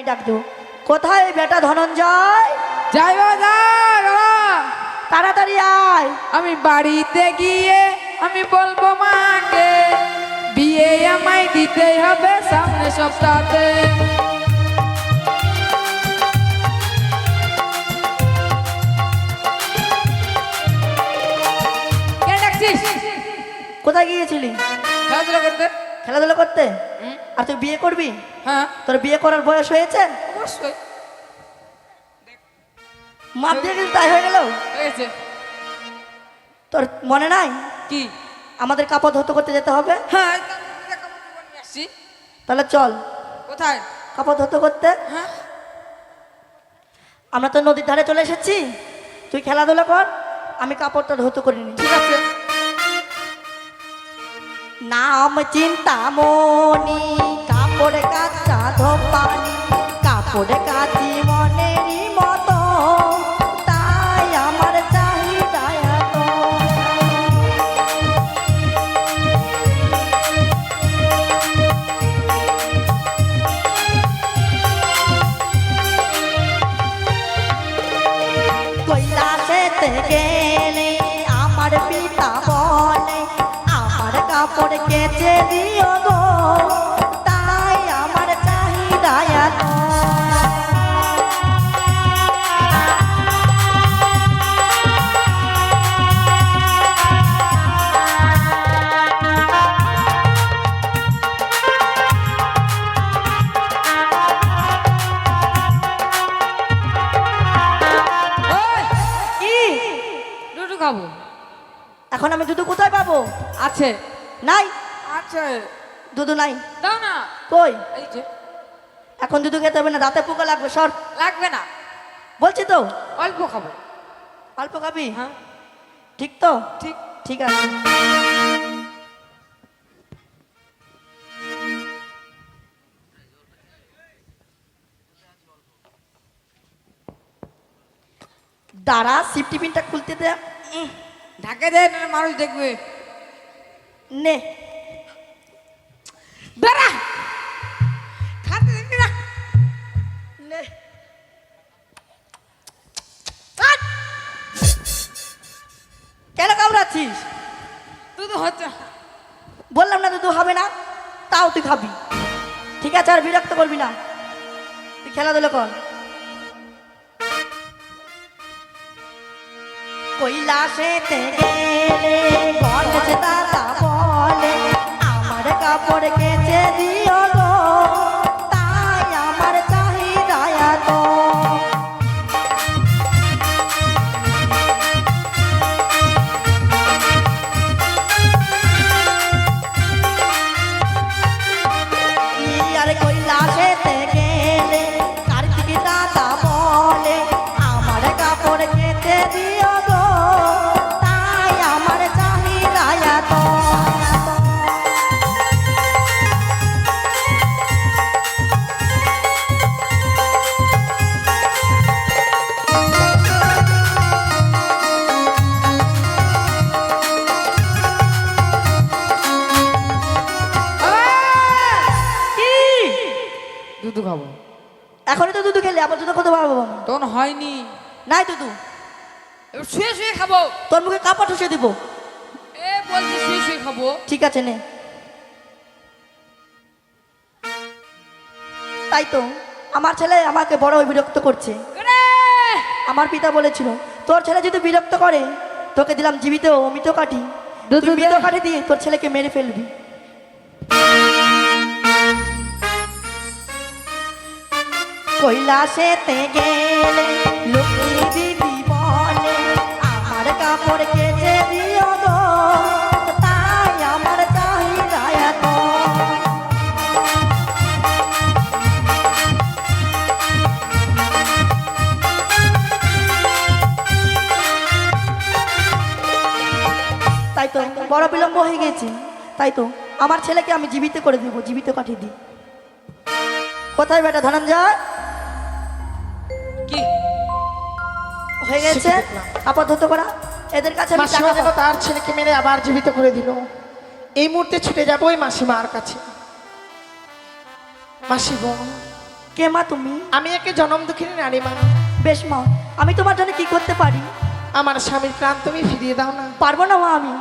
আমি ডাক দেবো কোথায় বেটা ধনঞ্জয়? যাই বাবা তাড়াতাড়ি আয়। আমি বাড়িতে গিয়ে আমি বলব মাকে বিয়ে আমায় দিতে হবে সামনে সপ্তাহে কোথায় গিয়েছিলি? খেলাধুলা করতে। খেলাধুলা করতে। আর তুই বিয়ে করবি? হ্যাঁ। তোর বিয়ে করার বয়স হয়েছে? অবশ্যই। মাপ দিয়ে গেলি তাই হয়ে গেল? হয়েছে। তোর মনে নাই? কি? আমাদের কাপড় ধুতো করতে যেতে হবে? হ্যাঁ তাহলে চল। কোথায়? কাপড় ধুতো করতে? হ্যাঁ। আমরা তো নদীর ধারে চলে এসেছি। তুই খেলাধুলা কর আমি কাপড়টা ধুতো করিনি ঠিক আছে। নাম চিন্তামণি কাপড় কাচা ধোপানি, কাপড় কাচি মনেরই মতো, তাই আমার চাহিদা এত। কৈলাসেতে গেলে কেচে দিও গো তাই আমার চাহিদা এত। কি? দুটো খাব। এখন আমি দুধু কোথায় পাবো? আছে। নাই। আছে দুধু নাই। দাও না। কই? এই যে। এখন দুধু খেতে হবে না দাঁতে পোকা লাগবে সর। লাগবে না। বলছি তো। অল্প খাব। অল্প খাবি? হ্যাঁ। ঠিক তো? ঠিক। ঠিক আছে। দাঁড়া সিপ টিফিনটা খুলতে দে। ঢাকে দেয় না মানুষ দেখবে। নে। বেড়া খাতে দেখবি না। নে। কেন কামড়াচ্ছিস? হচ্ছে বললাম না তুই হবে না তাও তুই খাবি। ঠিক আছে আর বিরক্ত করবি না। তুই খেলাধুলো কর। কৈলাসেতে গেলে গণেশ দাদা বলে আমার কাপড় কেচে দিও খাব এখনই তো দুধু খেলে আবার দুধু খেতে পারব তখন হয়নি। নাই দুধু। এবার শুয়ে শুয়ে খাব। তোর মুখে কাপড় ঠুসে দিব। এ বলছি শুয়ে শুয়ে খাব। ঠিক আছে নে। তাই তো আমার ছেলে আমাকে বড় বিরক্ত করছে। আমার পিতা বলেছিল তোর ছেলে যদি বিরক্ত করে তোকে দিলাম জীবিত অমিত কাঠি। মৃত কাঠি দিয়ে তোর ছেলেকে মেরে ফেলবি। কৈলাসেতে গেলে লক্ষ্মী দিদি বলে, আমার কাপড় কেচে দিও গো, তাই আমার চাহিদা। তাই তো, বড় বিলম্ব হয়ে গেছে। তাই তো, আমার ছেলেকে আমি জীবিত করে দেবো, জীবিত কাঠি দিই কোথায় বেটা ধনঞ্জয়? হয়ে গেছে। আপাতত করা। এদের কাছে তার ছেলেকে মেরে আবার জীবিত করে দিল। এই মুহূর্তে ছুটে যাব ওই মাসিমার কাছে। মাসি বোন কে মা তুমি? আমি একে জনম দুঃখিনী নারী মা। বেশ মা আমি তোমার জন্য কি করতে পারি? আমার স্বামীর প্রাণ তুমি ফিরিয়ে দাও না। পারব না মা আমি।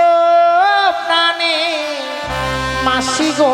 ও প্রাণে মাসি গো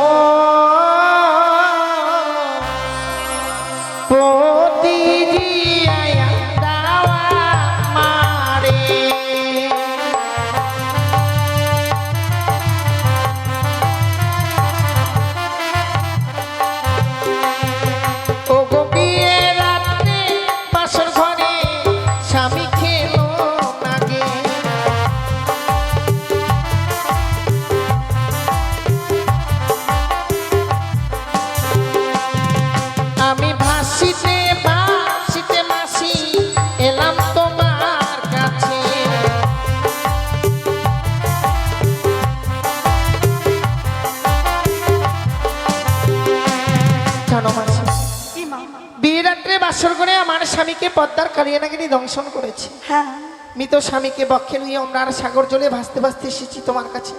স্বামীকে পদ্মার কালিয়ে নাগিনী দংশন করেছে। হ্যাঁ। মৃত স্বামীকে বক্ষে নিয়ে আমরা আর সাগর জলে ভাসতে ভাসতে এসেছি তোমার কাছে।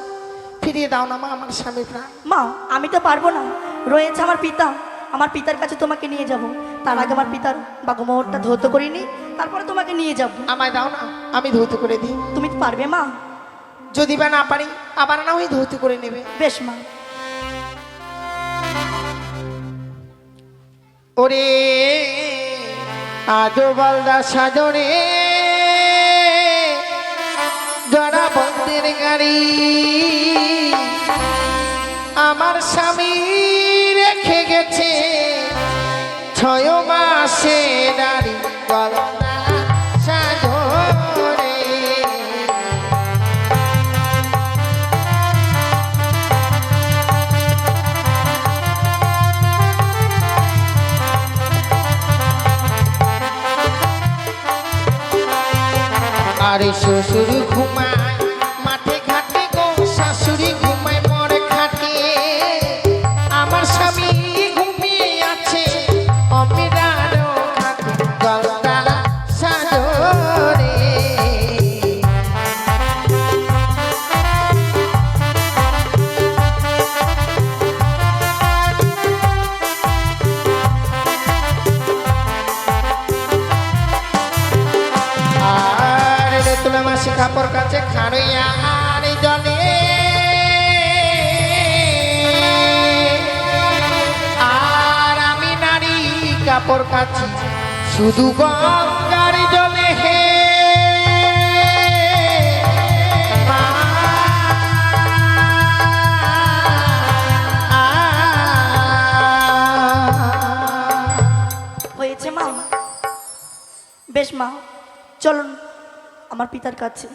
ফিরিয়ে দাও না মা আমার স্বামীর প্রাণ। মা আমি তো পারব না। রয়েছে আমার পিতা। আমার পিতার কাছে তোমাকে নিয়ে যাব। তার আগে আমার পিতার বাগমোহরটা ধৌত করিনি তারপরে তোমাকে নিয়ে যাব। আমায় দাও না আমি ধৌত করে দিই। তুমি পারবে মা। যদি বা না পারি আবার না ওই ধৌত করে নেবে। বেশ মা। ওরে আজো বালদা সাজনে। জড়া বন্দের গাড়ি। আমার স্বামী রেখে গেছে। ছয় মাসে নারী বালদা আরে শ্বশুর রে তুলা মাসি কাপড় কাছে খাড়ইয়া জলে আর আমি নারী কাপড় কাছি শুধু গঙ্গার জলে হে হয়েছে মা বেশ মা চলুন আমার পিতার কাছে।